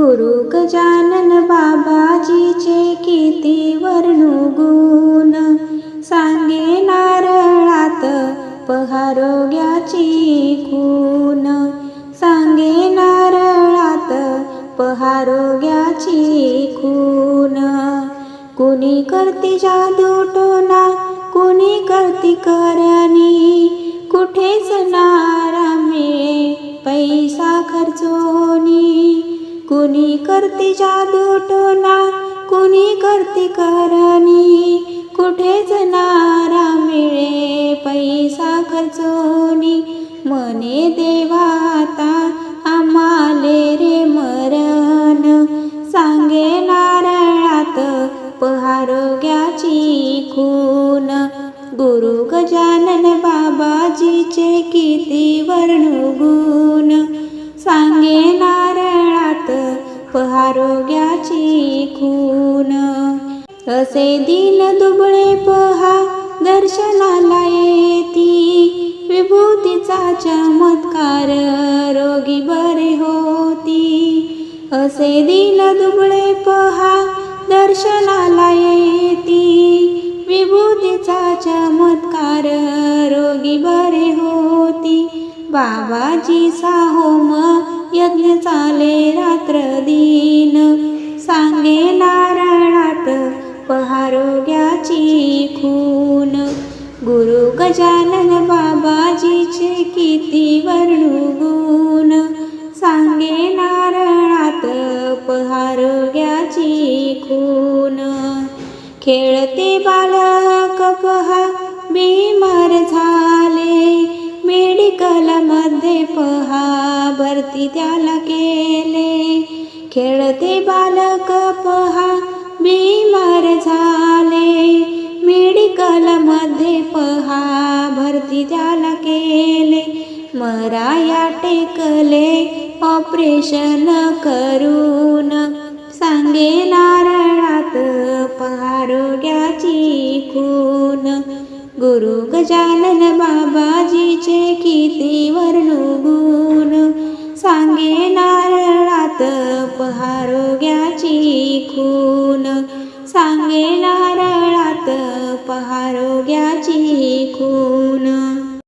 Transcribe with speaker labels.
Speaker 1: गुरु गजानन बाबाजीचे किती वर्णू गुण. सांगे नारळात पहारोग्याची खून. सांगे नारळात पहारोग्याची खून. कुणी करती जादू टोना कुणी करती करणी. कुठेच नारामे पैसा खर्चोनी. कुणी करते जादू टोना कुणी करते करणी. कुठेच नारा मिळे पैसा खर्चोनी. मने देवाता आम्हाले रे मरण. सांगे नारळात पहारोग्याची खून. गुरु गजानन बाबा आरोग्याची खून. असे दिन दुबळे पहा दर्शनाला येती. विभूतीचा चमत्कार रोगी बरे होती. असे दिन दुबळे पहा दर्शनाला येती. विभूतीचा चमत्कार रोगी बरे होती. बाबाजी साहोम यज्ञ चाले रात्र पहारोग्याची खून. गुरु गजानन बाबाजीचे किती वर्णू गुण सांगे नारळात पहारोग्याची खून. खेळते बालक पहा बीमार झाले. मेडिकलमध्ये पहा भरती त्याला केले. खेळते बालक पहा बीमार तयार झाले मेडिकलमध्ये पहा भरती त्याला केले. मराया टेकले ऑपरेशन करून. सांगे नारळात पहारोग्याची खून. गुरु गजानन बाबाजीचे किती वर्णुगुण सांगे नारळात पहारोग्याची खून. आरोग्याची खूप